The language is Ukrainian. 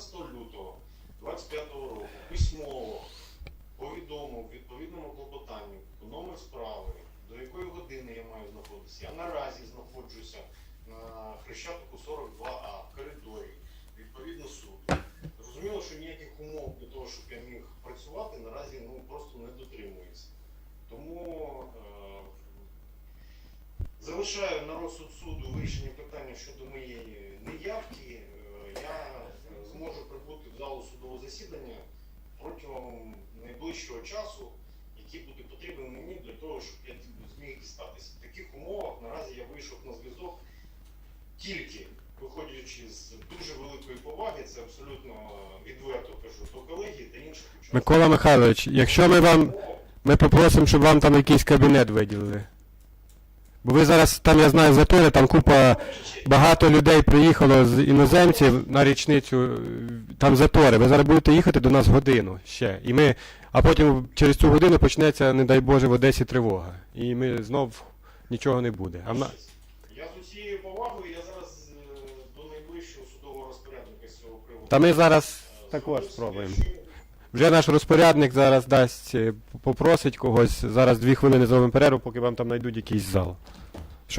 15 лютого 25 року письмово повідомив відповідному клопотанню номер справи, до якої години я маю знаходитися. Я наразі знаходжуся на Хрещатику 42А в коридорі, відповідно суду. Зрозуміло, що ніяких умов для того, щоб я міг працювати, наразі ну, просто не дотримується. Тому е, залишаю на розсуд суду вирішення питання щодо моєї неявки. Е, Я е, зможу прибути в залу судового засідання протягом найближчого часу, який буде потрібен мені для того, щоб я зміг дістатися. В таких умовах наразі я вийшов на зв'язок тільки виходячи з дуже великої поваги, це абсолютно відверто кажу, до колегії та інших учасників. Микола Михайлович, якщо ми вам. Ми попросимо, щоб вам там якийсь кабінет виділили. Бо ви зараз, там я знаю, затори, там купа багато людей приїхало з іноземців на річницю, там затори. Ви зараз будете їхати до нас годину ще. І ми, а потім через цю годину почнеться, не дай Боже, в Одесі тривога. І ми знов нічого не буде. А в на... Я з усією повагою, я зараз е, до найближчого судового розпорядника з цього приводу. Та ми зараз е, також спробуємо. Вже наш розпорядник зараз дасть, е, попросить когось. Зараз дві хвилини зробимо перерву, поки вам там знайдуть якийсь зал.